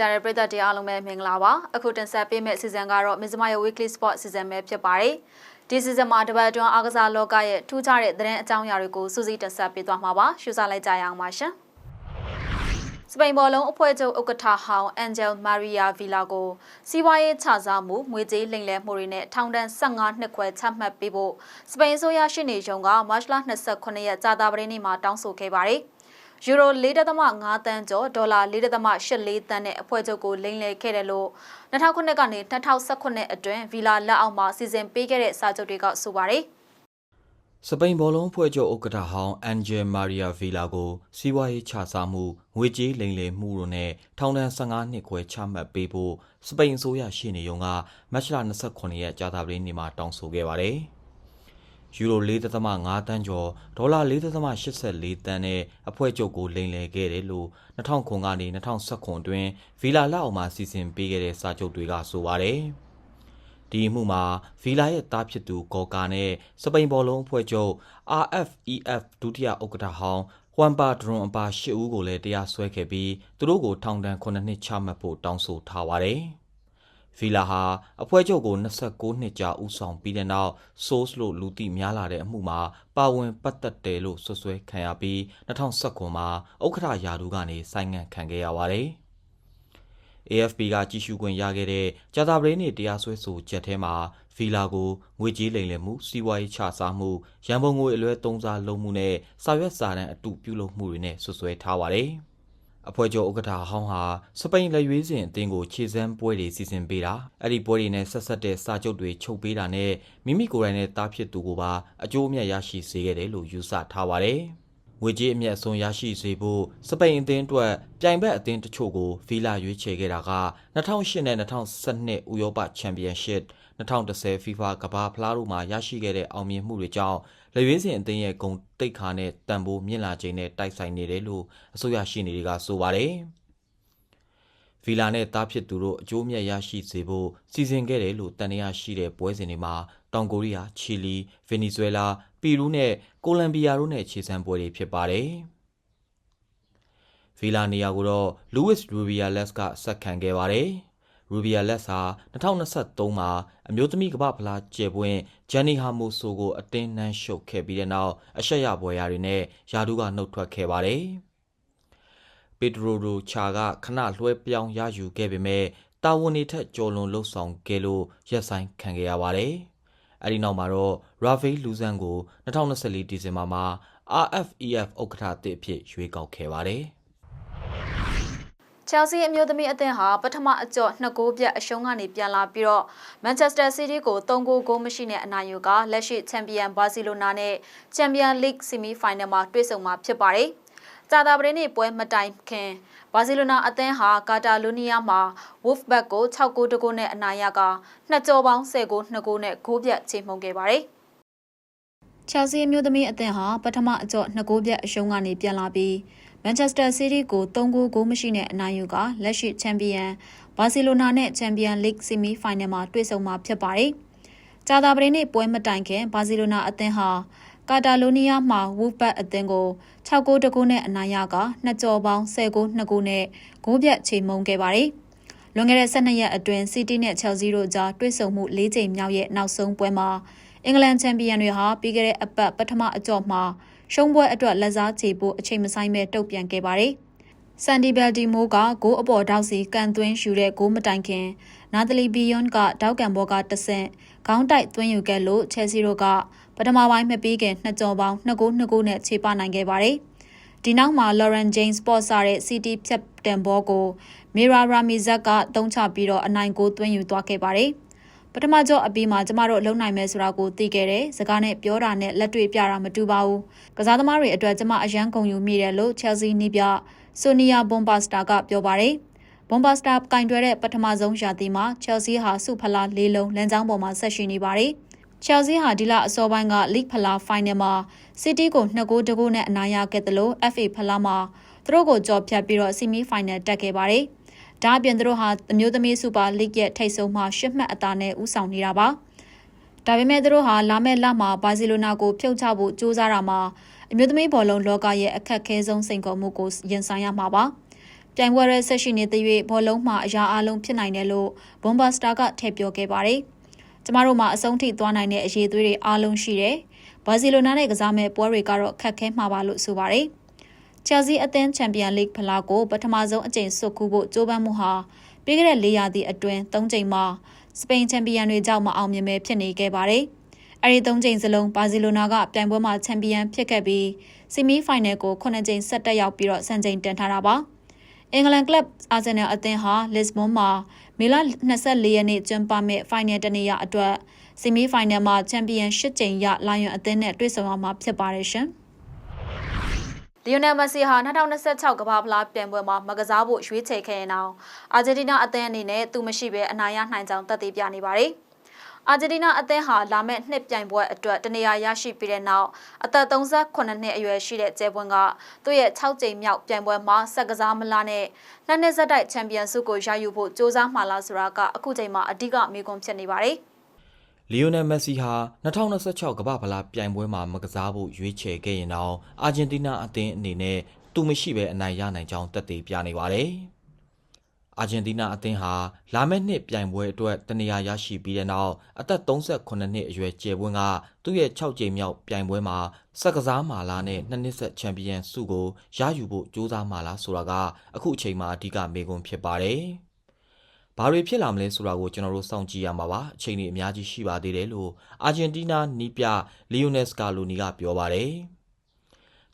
ရှုနေကြတဲ့ပရိသတ်တွေအားလုံးပဲမင်္ဂလာပါအခုတင်ဆက်ပေးမယ့်အစီအစဉ်ကတော့မဇ္ဈိမရဲ့ Weekly Sport အစီအစဉ်ပဲဖြစ်ပါတယ်ဒီစီဇန်မှာတပတ်အတွင်းအားကစားလောကရဲ့ထူးခြားတဲ့သတင်းအကြောင်းအရာတွေကိုစူးစီးတင်ဆက်ပေးသွားမှာပါရှုစားလိုက်ကြရအောင်ပါရှင်စပိန်ဘောလုံးအဖွဲ့ချုပ်ဥက္ကဋ္ဌဟောင်းအန်ဂျယ်မာရီယာဗီလာကိုစီးပွားရေးခြစားမှုငွေကြေးလိမ်လည်မှုတွေနဲ့ထောင်ဒဏ်15နှစ်ခွဲချမှတ်ပေးဖို့စပိန်အစိုးရရှေ့နေချုပ်ကမတ်လ29ရက်ကြာသပတေးနေ့မှာတောင်းဆိုခဲ့ပါတယ်။ ယူရို4.5တန်းကျော်ဒေါ်လာ4.84တန်းနဲ့အဖွဲ့ချုပ်ကိုလိမ်လည်ခဲ့တယ်လို့2009ကနေ2019အတွင်းဗီလာလက်အောက်မှာစီစဉ်ပေးခဲ့တဲ့စာချုပ်တွေကဆိုပါတယ်စပိန်ဘောလုံးဖွဲ့ချုပ်ဥက္ကဋ္ဌဟောင်းအန်ဂျယ်မာရီယာဗီလာကိုစီးပွားရေးခြစားမှုငွေကြေးလိမ်လည်မှုတို့နဲ့ထောင်ဒဏ်15နှစ်ခွဲချမှတ်ပေးဖို့စပိန်အစိုးရရှေ့နေရုံးကမတ်လ29ရက်ကြာသပတေးနေ့မှာတောင်းဆိုခဲ့ပါတယ်။ ယူရို4.5တန်းကျော်ဒေါ်လာ4.84တန်းနဲ့အဖွဲ့ချုပ်ကိုလိမ်လည်ခဲ့တယ်လို့2009ကနေ2019အတွင်းဗီလာလက်အောက်မှာစီစဉ်ပေးခဲ့တဲ့စာချုပ်တွေကဆိုပါတယ်။ဒီအမှုမှာဗီလာရဲ့တားဖြစ်သူဂေါ်ကာနဲ့စပိန်ဘောလုံးအဖွဲ့ချုပ် RFEF ဒုတိယဥက္ကဋ္ဌဟောင်းဟွမ်ပါဒရွန်အပါ၈ဦးကိုလည်းတရားစွဲခဲ့ပြီးသူတို့ကိုထောင်ဒဏ်9နှစ်ချမှတ်ဖို့တောင်းဆိုထားပါတယ်။ ဗီလာဟာအဖွဲ့ချုပ်ကို29နှစ်ကြာဦးဆောင်ပြီးတဲ့နောက် Source လို့လူသိများလာတဲ့အမှုမှာပါဝင်ပတ်သက်တယ်လို့ဆွဆွဲခံရပြီး2019မှာဥက္ကဋ္ဌယာဒူကနေဆိုင်းငံ့ခံခဲ့ရပါတယ်။ AFP ကကြီးစုခွင့်ရခဲ့တဲ့ကြာသပတေးနေ့တရားစွဲဆိုချက်ထဲမှာဗီလာကိုငွေကြေးလိမ်လည်မှုစီးပွားရေးခြစားမှုရန်ပုံငွေအလွဲသုံးစားလုပ်မှုနဲ့စာရွက်စာတမ်းအတုပြုလုပ်မှုတွေနဲ့ဆွဆွဲထားပါတယ်။ အဖွဲ့ချုပ်ဥက္ကဋ္ဌဟောင်းဟာစပိန်လက်ရွေးစင်အသင်းကိုခြေစမ်းပွဲတွေစီစဉ်ပေးတာအဲ့ဒီပွဲတွေနဲ့ဆက်ဆက်တဲ့စာချုပ်တွေချုပ်ပေးတာနဲ့မိမိကိုယ်တိုင်နဲ့တားဖြစ်သူကိုပါအကျိုးအမြတ်ရရှိစေခဲ့တယ်လို့ယူဆထားပါတယ်။ငွေကြေးအမြတ်အစွန်းရရှိစေဖို့စပိန်အသင်းအတွက်ပြိုင်ဘက်အသင်းတချို့ကိုဖီလာရွေးချယ်ခဲ့တာက2008နဲ့2012ဥရောပချန်ပီယံရှစ်2010 FIFA ကမ္ဘာဖလားတို့မှာရရှိခဲ့တဲ့အောင်မြင်မှုတွေကြောင့် လက်ရွေးစင်အသင်းရဲ့ဂုဏ်တိတ်ခါနဲ့တန်ဖိုးမြင့်လာခြင်းနဲ့တိုက်ဆိုင်နေတယ်လို့အစိုးရရှိနေတွေကဆိုပါတယ်။ဗီလာနဲ့တားဖြစ်သူတို့အကျိုးမြတ်ရရှိစေဖို့စီစဉ်ခဲ့တယ်လို့တန်ရရှိတဲ့ပွဲစဉ်တွေမှာတောင်ကိုရီးယား၊ချီလီ၊ဗင်နီဇွဲလား၊ပီရူးနဲ့ကိုလံဘီယာတို့နဲ့ခြေစမ်းပွဲတွေဖြစ်ပါတယ်။ဗီလာနေရာကိုတော့ Luis Rubiales ကဆက်ခံခဲ့ပါတယ်။ ရူဘီယာလက်စာ2023မှာအမျိုးသမီးကမ္ဘာဖလားကျယ်ပွင့်ဂျန်နီဟာမိုဆိုကို အတင်းနှန်းရှုပ်ခဲ့ပြီးတဲ့နောက်အရှက်ရပွဲရာတွေနဲ့ယာဒူးကနှုတ်ထွက်ခဲ့ပါတယ်။ပီဒရိုဒိုချာကခဏလွှဲပြောင်းရယူခဲ့ပေမဲ့တာဝန်တွေထက်ကျော်လွန်လှုပ်ဆောင်ခဲ့လို့ရက်ဆိုင်ခံခဲ့ရပါတယ်။အဲဒီနောက်မှာတော့ရာဖေးလူဇန်ကို2024ဒီဇင်ဘာမှာ RFEF ဥက္ကဋ္ဌအဖြစ်ရွေးကောက်ခဲ့ပါတယ်။ ချယ်ဆီအမျိုးသမီးအသင်းဟာပထမအကျော့နှစ်ဂိုးပြတ်အရှုံးကနေပြန်လာပြီးတော့မန်ချက်စတာစီးတီးကို3ဂိုးဂိုးမရှိနဲ့အနိုင်ယူကလက်ရှိချန်ပီယံဘာစီလိုနာနဲ့ချန်ပီယံလိဂ်ဆီမီဖိုင်နယ်မှာတွေ့ဆုံမှာဖြစ်ပါတယ်။ကြာတာပရင်နေ့ပွဲမတိုင်ခင်ဘာစီလိုနာအသင်းဟာကာတာလိုနီးယားမှာ Wolfpack ကို6ဂိုးတဂိုးနဲ့အနိုင်ရကနှစ်ကြော်ပေါင်း10ဂိုး2ဂိုးနဲ့ဂိုးပြတ်ချေမှုန်းခဲ့ပါတယ်။ချယ်ဆီအမျိုးသမီးအသင်းဟာပထမအကျော့2ဂိုးပြတ်အရှုံးကနေပြန်လာပြီး မန်ချက်စတာစီးတီးကို3ဂိုးဂိုးမရှိနဲ့အနိုင်ယူကလက်ရှိချန်ပီယံဘာစီလိုနာနဲ့ချန်ပီယံလိဂ်ဆီမီဖိုင်နယ်မှာတွေ့ဆုံမှာဖြစ်ပါတယ်။ကြာသပတေးနေ့ပွဲမတိုင်ခင်ဘာစီလိုနာအသင်းဟာကာတာလိုနီးယားမှာဝူဘတ်အသင်းကို6ဂိုးတဂိုးနဲ့အနိုင်ရကနှစ်ကြော်ပေါင်း10ဂိုး2ဂိုးနဲ့ဂိုးပြတ်ချိန်မုံခဲ့ပါတယ်။လွန်ခဲ့တဲ့12ရက်အတွင်းစီးတီးနဲ့ချယ်ဆီတို့ကြားတွေ့ဆုံမှု၄ချိန်မြောက်ရဲ့နောက်ဆုံးပွဲမှာအင်္ဂလန်ချန်ပီယံတွေဟာပြီးခဲ့တဲ့အပတ်ပထမအကြော့မှာ ရှုံးပွဲအတွက်လက်စားချေဖို့အချိန်မဆိုင်မဲ့တုံ့ပြန်ခဲ့ပါတယ်။ဆန်ဒီဘယ်ဒီမိုးကဂိုးအပေါ်တောက်စီကန်သွင်းယူတဲ့ဂိုးမတိုင်ခင်နာသလီဘီယွန်ကတောက်ကန်ဘောကတဆင့်ခေါင်းတိုက်သွင်းယူခဲ့လို့ချယ်ဆီတို့ကပထမပိုင်းမပြီးခင်နှစ်ကြော်ပေါင်းနှစ်ဂိုးနှစ်ဂိုးနဲ့ခြေပနိုင်ခဲ့ပါတယ်။ဒီနောက်မှာ Lauren James ပေါ်စားတဲ့ City ဖြတ်တန်ဘောကို Mira Ramizat ကတုံးချပြီးတော့အနိုင်ကိုသွင်းယူသွားခဲ့ပါတယ်။ ပထမကြော့အပြီးမှာကျမတို့လုံနိုင်မယ်ဆိုတာကိုသိခဲ့တယ်။စကားနဲ့ပြောတာနဲ့လက်တွေ့ပြတာမတူပါဘူး။ကစားသမားတွေအတွက်ကျမအရန်ကုန်ယူမိတယ်လို့ Chelsea နီးပြဆိုနီယာဘွန်ပါစတာကပြောပါတယ်။ဘွန်ပါစတာကင်တွဲတဲ့ပထမဆုံးရာသီမှာ Chelsea ဟာစုဖလားလေးလုံးလမ်းကြောင်းပေါ်မှာဆက်ရှိနေပါတယ်။ Chelsea ဟာဒီလအစောပိုင်းက League ဖလား Final မှာ City ကို2ဂိုးတဂိုးနဲ့အနိုင်ရခဲ့တယ်လို့ FA ဖလားမှာသူတို့ကိုကြော်ဖြတ်ပြီးတော့ Semi Final တက်ခဲ့ပါတယ်။ ဒါအပြင်သူတို့ဟာအမျိုးသမီးစူပါလိဂ်ရဲ့ထိပ်ဆုံးမှာရှစ်မှတ်အသာနဲ့ဦးဆောင်နေတာပါဒါပေမဲ့သူတို့ဟာလာမယ့်လမှာဘာစီလိုနာကိုဖြုတ်ချဖို့ကြိုးစားတာမှာအမျိုးသမီးဘောလုံးလောကရဲ့အခက်အခဲဆုံးစိန်ခေါ်မှုကိုရင်ဆိုင်ရမှာပါပြိုင်ပွဲရဲဆက်ရှိနေတဲ့၍ဘောလုံးမှာအရာအလုံးဖြစ်နိုင်တယ်လို့ဘွန်ဘာစတာကထည့်ပြောခဲ့ပါတယ်။ကျမတို့မှာအဆုံးထိသွားနိုင်တဲ့အရေးသွေးတွေအားလုံးရှိတယ်။ဘာစီလိုနာနဲ့ကစားမဲ့ပွဲတွေကတော့ခက်ခဲမှာပါလို့ဆိုပါတယ်။ ချယ်ဆီအသင်းချန်ပီယံလိဂ်ဖလားကိုပထမဆုံးအကြိမ်ဆွတ်ခူးဖို့ကြိုးပမ်းမှုဟာပြီးခဲ့တဲ့၄ရာသီအတွင်း၃ကြိမ်မှာစပိန်ချန်ပီယံတွေကြောင့်မအောင်မြင်ပဲဖြစ်နေခဲ့ပါတယ်။အဲဒီ၃ကြိမ်စလုံးဘာစီလိုနာကပြိုင်ပွဲမှာချန်ပီယံဖြစ်ခဲ့ပြီးဆီမီဖိုင်နယ်ကို9ကြိမ်ဆက်တက်ရောက်ပြီးတော့စံချိန်တင်ထားတာပါ။အင်္ဂလန်ကလပ်အာဆင်နယ်အသင်းဟာလစ်ဘွန်မှာမေလ24ရက်နေ့ကျင်းပမဲ့ဖိုင်နယ်တနေရအတွက်ဆီမီဖိုင်နယ်မှာချန်ပီယံ၈ကြိမ်ရလာယွန်အသင်းနဲ့တွေ့ဆုံရမှာဖြစ်ပါတယ်ရှင်။ လီယိုနယ်မက်ဆီဟာ2026ကမ္ဘာဖလားပြိုင်ပွဲမှာမကစားဖို့ရွေးချယ်ခဲ့ရင်အောင်အာဂျင်တီးနားအသင်းအနေနဲ့သူမရှိဘဲအနိုင်ရနိုင်ကြောင်းသက်သေပြနေပါတယ်။အာဂျင်တီးနားအသင်းဟာလာမယ့်နှစ်ပြိုင်ပွဲအတွက်တနေရာရရှိပြီးတဲ့နောက်အသက်38နှစ်အရွယ်ရှိတဲ့ကျဲပွန်းကသူ့ရဲ့6ကြိမ်မြောက်ပြိုင်ပွဲမှာဆက်ကစားမလားနဲ့နှစ်နှစ်ဆက်တိုက်ချန်ပီယံဆုကိုရယူဖို့စ조사မှာလားဆိုတာကအခုချိန်မှာအဓိကမေးခွန်းဖြစ်နေပါတယ်။ လီယိုနယ်မက်ဆီဟာ2026ကမ္ဘာဖလားပြိုင်ပွဲမှာမကစားဖို့ရွေးချယ်ခဲ့ရင်တော့အာဂျင်တီးနားအသင်းအနေနဲ့သူမရှိဘဲအနိုင်ရနိုင်ကြောင်းသက်သေပြနေပါတယ်။အာဂျင်တီးနားအသင်းဟာလာမယ့်နှစ်ပြိုင်ပွဲအတွက်တနေရာရရှိပြီးတဲ့နောက်အသက်38နှစ်အရွယ်ကျယ်ပွန်းကသူ့ရဲ့6ကြိမ်မြောက်ပြိုင်ပွဲမှာစက်ကစားမာလာနဲ့နှစ်နှစ်ဆက်ချန်ပီယံဆုကိုရယူဖို့ကြိုးစားမာလာဆိုတာကအခုအချိန်မှာအဓိကမေးခွန်းဖြစ်ပါတယ်။ ဘာတွေဖြစ်လာမလဲဆိုတာကိုကျွန်တော်တို့စောင့်ကြည့်ရမှာပါအချိန်ကြီးအများကြီးရှိပါသေးတယ်လို့အာဂျင်တီးနားနီးပြလီယိုနက်စကာလိုနီကပြောပါတယ်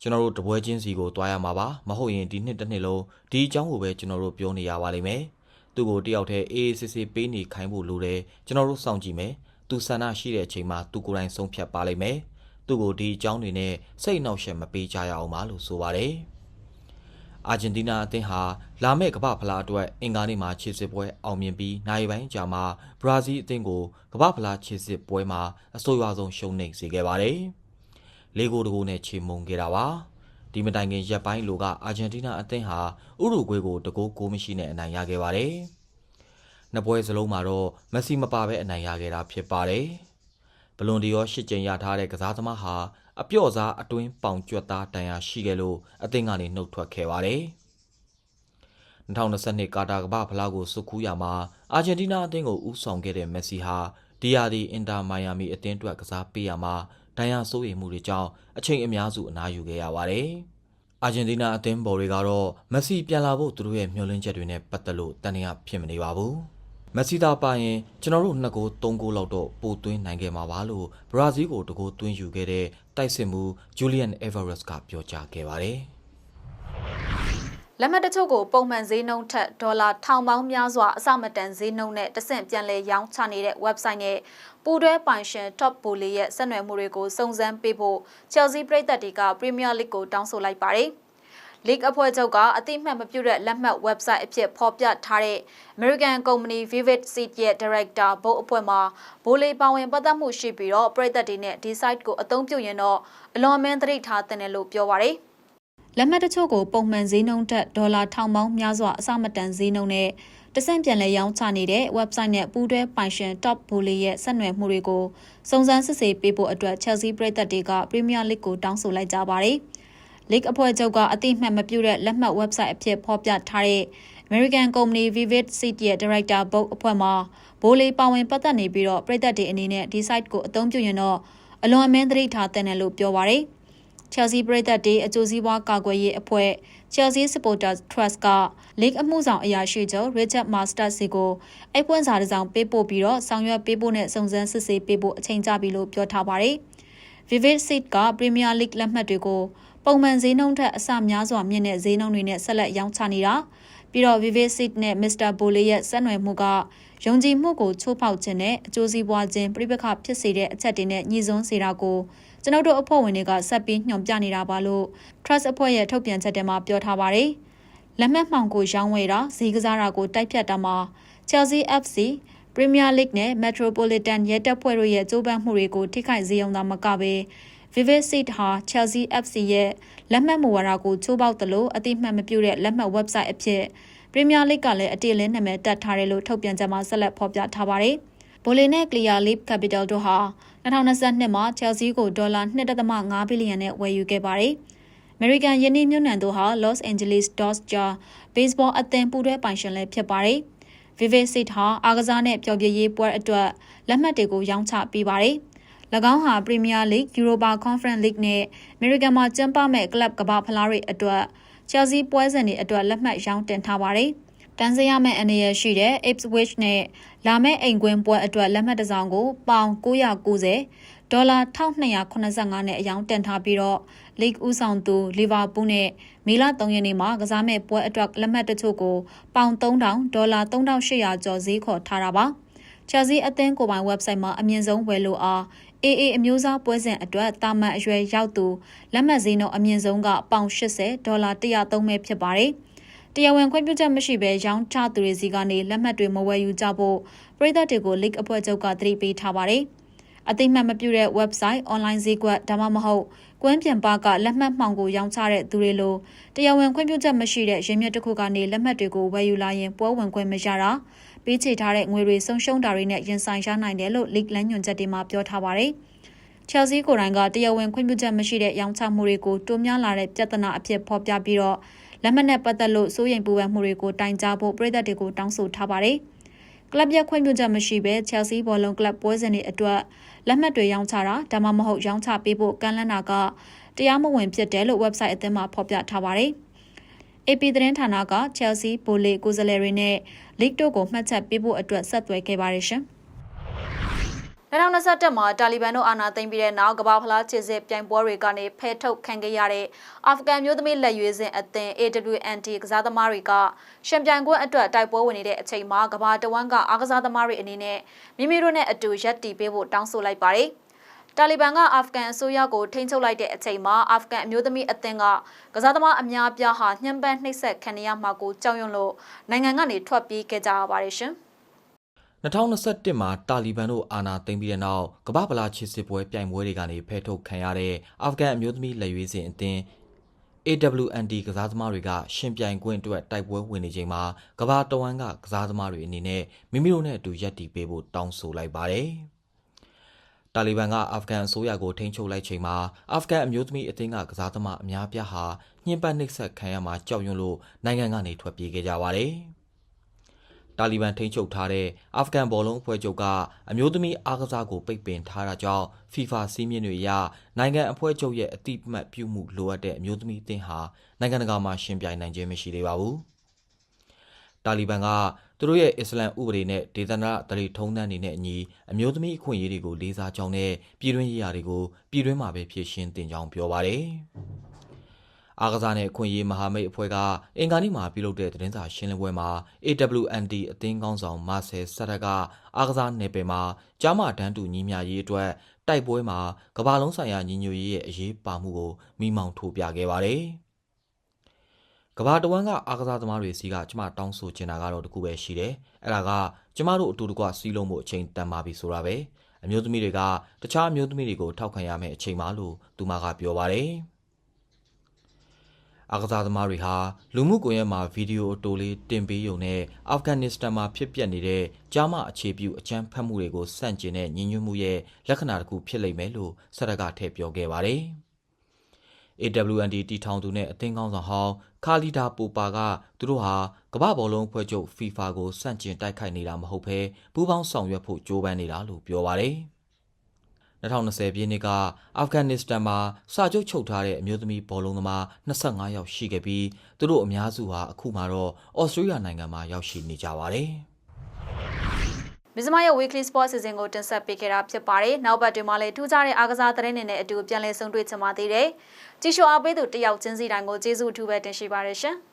ကျွန်တော်တို့တပွဲချင်းစီကိုတွားရမှာပါမဟုတ်ရင်ဒီနှစ်တစ်နှစ်လုံးဒီအကြောင်းကိုပဲကျွန်တော်တို့ပြောနေရပါလိမ့်မယ်သူ့ကိုတယောက်တည်းအေးအေးဆေးဆေးပေးနေခိုင်းဖို့လိုတယ်ကျွန်တော်တို့စောင့်ကြည့်မယ်သူဆန္ဒရှိတဲ့အချိန်မှာသူကိုယ်တိုင်ဆုံးဖြတ်ပါလိမ့်မယ်သူ့ကိုဒီအကြောင်းတွေနဲ့စိတ်နှောက်ယှက်မပေးကြရအောင်ပါလို့ဆိုပါတယ် အာဂျင်တီးနားအသင်းဟာလာမယ့်ကမ္ဘာဖလားအတွက်အင်္ဂါနေ့မှာခြေစစ်ပွဲအောင်မြင်ပြီးနိုင်ပိုင်းကြာမှာဘရာဇီးအသင်းကိုကမ္ဘာဖလားခြေစစ်ပွဲမှာအဆိုးရွားဆုံးရှုံးနိမ့်စေခဲ့ပါတယ်။လေးကိုတကိုနဲ့ခြေမုံခဲ့တာပါ။ဒီမတိုင်ခင်ရက်ပိုင်းလိုကအာဂျင်တီးနားအသင်းဟာဥရုဂွေးကိုတကိုးကိုမရှိနဲ့အနိုင်ရခဲ့ပါတယ်။နှစ်ပွဲစလုံးမှာတော့မက်ဆီမပါဘဲအနိုင်ရခဲ့တာဖြစ်ပါတယ်။ဘလွန်ဒီယောရှစ်ကြိမ်ရထားတဲ့ကစားသမားဟာ အပြော့စားအတွင်းပေါင်ကျွတ်သားတန်ရာရှိခဲ့လို့အသင်းကနေနှုတ်ထွက်ခဲ့ပါတယ်။2022ကာတာကမ္ဘာဖလားကိုစုခူးရမှာအာဂျင်တီးနားအသင်းကိုဦးဆောင်ခဲ့တဲ့မက်ဆီဟာဒီယာဒီအင်တာမိုင်ယာမီအသင်းအတွက်ကစားပေးရမှာဒဏ်ရာစိုးရိမ်မှုတွေကြောင့်အချိန်အများစုအနားယူခဲ့ရပါတယ်။အာဂျင်တီးနားအသင်းဘော်တွေကတော့မက်ဆီပြန်လာဖို့သူတို့ရဲ့မျှော်လင့်ချက်တွေနဲ့ပတ်သက်လို့တန်ရာဖြစ်မနေပါဘူး။ မက်ဆီသာပါရင်ကျွန်တော်တို့နှစ်ကိုသုံးကိုလောက်တော့ပိုသွင်းနိုင်ခဲ့မှာပါလို့ဘရာဇီးကိုတကိုသွင်းယူခဲ့တဲ့တိုက်စစ်မှုဂျူလီယန်အေဗာရက်စ်ကပြောကြားခဲ့ပါတယ်။လက်မှတ်တချို့ကိုပုံမှန်ဈေးနှုန်းထက်ဒေါ်လာထောင်ပေါင်းများစွာအစမတန်ဈေးနှုန်းနဲ့တဆင့်ပြန်လည်ရောင်းချနေတဲ့ website နဲ့ပူးတွဲပိုင်ရှင် Top Bully ရဲ့ဆက်နွယ်မှုတွေကိုစုံစမ်းပေးဖို့ Chelsea ပြည်သက်တွေက Premier League ကိုတောင်းဆိုလိုက်ပါတယ်။ League အဖွဲ့ချုပ်ကအတိအမှတ်မပြုတဲ့လက်မှတ် website အဖြစ်ဖော်ပြထားတဲ့ American Company Vivid Seat ရဲ့ Director ဘုတ်အဖွဲ့မှာဘိုးလေးပါဝင်ပတ်သက်မှုရှိပြီးတော့ပြည်သက်တွေနဲ့ဒီ site ကိုအသုံးပြုရင်တော့အလွန်အမင်းသတိထားတဲ့တယ်လို့ပြောပါတယ်။လက်မှတ်တချို့ကိုပုံမှန်ဈေးနှုန်းထက်ဒေါ်လာထောင်ပေါင်းများစွာအစမတန်ဈေးနှုန်းနဲ့တဆင့်ပြန်လဲရောင်းချနေတဲ့ website နဲ့ပူးတွဲပိုင်ရှင် Top Bully ရဲ့ဆက်နွယ်မှုတွေကိုစုံစမ်းစစ်ဆေးပေးဖို့အတွက် Chelsea ပြည်သက်တွေက Premier League ကိုတောင်းဆိုလိုက်ကြပါတယ်။ League အဖွဲ့ချုပ်ကအတိအမှတ်မပြုတဲ့လက်မှတ် website အဖြစ်ဖော်ပြထားတဲ့ American Company Vivid Seat ရဲ့ Director Board အဖွဲ့မှာဘိုးလေးပါဝင်ပတ်သက်နေပြီးတော့ပြည်သက်တွေအနေနဲ့ဒီ site ကိုအသုံးပြုရင်တော့အလွန်အမင်းသတိထားတဲ့တယ်လို့ပြောပါတယ်။ Chelsea ပြည်သက်တွေအကျိုးစီးပွားကာကွယ်ရေးအဖွဲ့ Chelsea Supporters Trust က League အမှုဆောင်အရာရှိချုပ် Richard Masters စီကိုအိပ်ပွင့်စာတစ်စောင်ပေးပို့ပြီးတော့ဆောင်ရွက်ပေးဖို့နဲ့စုံစမ်းစစ်ဆေးပေးဖို့အချိန်ကြပြီလို့ပြောထားပါတယ်။ Vivid Seat က Premier League လက်မှတ်တွေကို ပုံမှန်ဈေးနှုန်းထက်အဆများစွာမြင့်တဲ့ဈေးနှုန်းတွေနဲ့ဆက်လက်ရောင်းချနေတာပြီးတော့ Vivid Seat နဲ့ Mr. Bole ရဲ့ဆက်နွယ်မှုကယုံကြည်မှုကိုချိုးဖောက်ခြင်းနဲ့အကျိုးစီးပွားခြင်းပြိပခဖြစ်စေတဲ့အချက်တွေနဲ့ညှိစွန်းစေတာကိုကျွန်ုပ်တို့အဖွဲ့ဝင်တွေကဆက်ပြီးညွှန်ပြနေတာပါလို့ Trust အဖွဲ့ရဲ့ထုတ်ပြန်ချက်ထဲမှာပြောထားပါတယ်။လက်မှတ်မှောင်ကိုရောင်းဝယ်တာဈေးကစားတာကိုတိုက်ဖြတ်တာမှာ Chelsea FC Premier League နဲ့ Metropolitan ရဲတပ်ဖွဲ့တို့ရဲ့ကြိုးပမ်းမှုတွေကိုထိခိုက်စေုံသာမကဘဲ Vivid Seat ဟာ Chelsea FC ရဲ့လက်မှတ်မူဝါဒကိုချိုးပေါက်တယ်လို့အတိအမှတ်မပြုတဲ့လက်မှတ် website အဖြစ် Premier League ကလည်းအတိအလင်းနာမည်တက်ထားတယ်လို့ထုတ်ပြန်ချက်မှာဆက်လက်ဖော်ပြထားပါတယ်။ဘိုလီနဲ့ Clear Leap Capital တို့ဟာ2022မှာ Chelsea ကိုဒေါ်လာ1.5ဘီလီယံနဲ့ဝယ်ယူခဲ့ပါတယ်။ American ယင်းနှမြို့နံတို့ဟာ Los Angeles Dodgers ကြား baseball အသင်းပူးတွဲပိုင်ရှင်လည်းဖြစ်ပါတယ်။ Vivid Seat ဟာအားကစားနဲ့ပျော်ပြည့်ရေးပွဲအတွက်လက်မှတ်တွေကိုရောင်းချပေးပါတယ်။၎ င်းဟာ Premier League, Europa Conference League နဲ့ American မှာကျင်းပမဲ့ကလပ်ကမ္ဘာဖလားတွေအတွက် Chelsea ပွဲစဉ်တွေအတွက်လက်မှတ်ရောင်းတင်ထားပါတယ်။တန်းစရမဲ့အနေရရှိတဲ့ Ipswich နဲ့လာမဲ့အိမ်ကွင်းပွဲအတွက်လက်မှတ်တစ်စောင်ကိုပေါင်990ဒေါ်လာ1285နဲ့အယောင်တင်ထားပြီးတော့ League ဦးဆောင်သူလီဗာပူးနဲ့မေလ3ရက်နေ့မှာကစားမဲ့ပွဲအတွက်လက်မှတ်တချို့ကိုပေါင်3000ဒေါ်လာ3800ကျော်ဈေးခေါ်ထားတာပါ။ Chelsea အသင်းကိုပိုင် website မှာအမြင့်ဆုံးဝယ်လို့အား AA အမျိုးသားပွဲစဉ်အတွက်တာမန်အရွယ်ရောက်သူလက်မှတ်ဈေးနှုန်းအမြင့်ဆုံးကပေါင်80ဒေါ်လာ103ပဲဖြစ်ပါတယ်။တရားဝင်ခွင့်ပြုချက်မရှိဘဲရောင်းချသူတွေစီကနေလက်မှတ်တွေမဝယ်ယူကြဖို့ပြည်သက်တွေကို League အဖွဲ့ချုပ်ကသတိပေးထားပါတယ်။အသိမှတ်မပြုတဲ့ website, online ဈေးကွက်ဒါမှမဟုတ်ကွင်းပြင်ပကလက်မှတ်မှောင်ကိုရောင်းချတဲ့သူတွေလိုတရားဝင်ခွင့်ပြုချက်မရှိတဲ့ရင်းမြစ်တစ်ခုကနေလက်မှတ်တွေကိုဝယ်ယူလာရင်ပွဲဝင်ခွင့်မရတာ ပေးချေထားတဲ့ငွေတွေဆုံးရှုံးတာတွေနဲ့ရင်ဆိုင်ရနိုင်တယ်လို့ League လမ်းညွှန်ချက်တွေမှာပြောထားပါတယ်။ Chelsea ကိုယ်တိုင်ကတရားဝင်ခွင့်ပြုချက်မရှိတဲ့ရောင်းချမှုတွေကိုတိုးများလာတဲ့ပြဿနာအဖြစ်ဖော်ပြပြီးတော့လက်မှတ်နဲ့ပတ်သက်လို့စိုးရိမ်ပူပန်မှုတွေကိုတိုင်ကြားဖို့ပြည်သက်တွေကိုတောင်းဆိုထားပါတယ်။ကလပ်ရဲ့ခွင့်ပြုချက်မရှိဘဲ Chelsea ဘောလုံးကလပ်ပွဲစဉ်တွေအတွက်လက်မှတ်တွေရောင်းချတာဒါမှမဟုတ်ရောင်းချပေးဖို့ကန့်လန့်တာကတရားမဝင်ဖြစ်တယ်လို့ website အသင်းမှာဖော်ပြထားပါတယ်။ AP သတင်းဌာနက Chelsea ဘိုလေကိုယ်စားလှယ်တွေနဲ့ League တို့ကိုမှတ်ချက်ပေးဖို့အတွက်ဆက်သွယ်ခဲ့ပါတယ်ရှင်။2021မှာတာလီဘန်တို့အာဏာသိမ်းပြီးတဲ့နောက်ကမ္ဘာဖလားခြေစစ်ပြိုင်ပွဲတွေကနေဖဲထုတ်ခံခဲ့ရတဲ့အာဖဂန်မျိုးသမီးလက်ရွေးစင်အသင်း AWNT ကစားသမားတွေကရှင်ပြိုင်ပွဲအတွက်တိုက်ပွဲဝင်နေတဲ့အချိန်မှာကမ္ဘာတဝန်းကအားကစားသမားတွေအနေနဲ့မိမိတို့နဲ့အတူရပ်တည်ပေးဖို့တောင်းဆိုလိုက်ပါတယ်။ တာလီဘန်ကအာဖဂန်အစိုးရကိုထိန်းချုပ်လိုက်တဲ့အချိန်မှာအာဖဂန်အမျိုးသမီးအသင်းကကစားသမားအများပြားဟာညှဉ်းပန်းနှိပ်စက်ခံရမှာကိုကြောက်ရွံ့လို့နိုင်ငံကနေထွက်ပြေးခဲ့ကြရပါတယ်ရှင်။2021မှာတာလီဘန်တို့အာဏာသိမ်းပြီးတဲ့နောက်ကမ္ဘာဗလာချစ်စစ်ပွဲပြိုင်ပွဲတွေကနေဖဲထုတ်ခံရတဲ့အာဖဂန်အမျိုးသမီးလက်ရွေးစင်အသင်း AWND ကစားသမားတွေကရှင်ပြိုင်ခွင့်အတွက်တိုက်ပွဲဝင်နေချိန်မှာကမ္ဘာတဝန်းကကစားသမားတွေအနေနဲ့မိမိတို့နဲ့အတူရပ်တည်ပေးဖို့တောင်းဆိုလိုက်ပါတယ်။ တာလီဘန်ကအာဖဂန်အစိုးရကိုထိန်းချုပ်လိုက်ချိန်မှာအာဖဂန်အမျိုးသမီးအသင်းကကစားသမားအများပြားဟာညှဉ်းပန်းနှိပ်စက်ခံရမှာကြောက်ရွံ့လို့နိုင်ငံကနေထွက်ပြေးခဲ့ကြပါတယ်။တာလီဘန်ထိန်းချုပ်ထားတဲ့အာဖဂန်ဘောလုံးအဖွဲ့ချုပ်ကအမျိုးသမီးအားကစားကိုပိတ်ပင်ထားတာကြောင့် FIFA စည်းမျဉ်းတွေအရနိုင်ငံအဖွဲ့ချုပ်ရဲ့အတိအမှတ်ပြုမှုလိုအပ်တဲ့အမျိုးသမီးအသင်းဟာနိုင်ငံတကာမှာရှင်ပြိုင်နိုင်ခြင်းမရှိသေးပါဘူး။တာလီဘန်က သူတို့ရဲ့အစ္စလမ်ဥပဒေနဲ့ဒေသနာတရီထုံးတမ်းတွေနဲ့အညီအမျိုးသမီးအခွင့်အရေးတွေကိုလေးစားကြောင်းနဲ့ပြည်တွင်းရေးရာတွေကိုပြည်တွင်းမှာပဲဖြည့်ရှင်းတင်ကြောင်းပြောပါတယ်။အားကစားနဲ့အခွင့်အရေးမဟာမိတ်အဖွဲ့ကအင်္ဂါနေ့မှာပြုလုပ်တဲ့သတင်းစာရှင်းလင်းပွဲမှာ AWND အသင်းကောင်းဆောင်မာဆယ်ဆရက်ကအားကစားနယ်ပယ်မှာကြားမတန်းတူညီမျှရေးအတွက်တိုက်ပွဲမှာကမ္ဘာလုံးဆိုင်ရာညီညွတ်ရေးရဲ့အရေးပါမှုကိုမိမောင်းထိုးပြခဲ့ပါတယ်။ ကမ္ဘာတဝန်းကအားကစားသမားတွေစီကကျမတောင်းဆိုချင်တာကတော့တခုပဲရှိတယ်။အဲ့ဒါကကျမတို့အတူတကွစီးလုံးမှုအချိန်တန်ပါပြီဆိုတာပဲ။အမျိုးသမီးတွေကတခြားအမျိုးသမီးတွေကိုထောက်ခံရမယ့်အချိန်ပါလို့သူမကပြောပါတယ်။အားကစားသမားတွေဟာလူမှုကွန်ရက်မှာဗီဒီယိုအတိုလေးတင်ပေးရုံနဲ့အာဖဂန်နစ္စတန်မှာဖြစ်ပျက်နေတဲ့ကြားမအခြေပြုအကြမ်းဖက်မှုတွေကိုစန့်ကျင်တဲ့ညီညွတ်မှုရဲ့လက္ခဏာတစ်ခုဖြစ်လိမ့်မယ်လို့ဆက်ရကထည့်ပြောခဲ့ပါတယ်။ AWND တီထောင်သူနဲ့အသင်းကောင်းဆောင်ဟောင်း ခါလီဒါပူပါကသူတို့ဟာကမ္ဘာဘောလုံးဖွဲ့ချုပ် FIFA ကိုစန့်ကျင်တိုက်ခိုက်နေတာမဟုတ်ဘဲပူးပေါင်းဆောင်ရွက်ဖို့ကြိုးပမ်းနေတာလို့ပြောပါတယ်။2020ပြည့်နှစ်ကအာဖဂန်နစ္စတန်မှာစာချုပ်ချုပ်ထားတဲ့အမျိုးသမီးဘောလုံးသမား25ယောက်ရှိခဲ့ပြီးသူတို့အများစုဟာအခုမှတော့ဩစတြေးလျနိုင်ငံမှာရောက်ရှိနေကြပါတယ်။ မစ္စမရဲ့ weekly sport season ကိုတင်ဆက်ပေးခဲ့တာဖြစ်ပါတယ်။နောက်ပတ်တွင်မှလည်းထူးခြားတဲ့အားကစားသတင်းတွေနဲ့အတူပြန်လည်ဆုံတွေ့ချင်ပါသေးတယ်။ကြည့်ရှုအားပေးသူတယောက်ချင်းစီတိုင်းကိုကျေးဇူးအထူးပဲတင်ရှိပါရရှင်။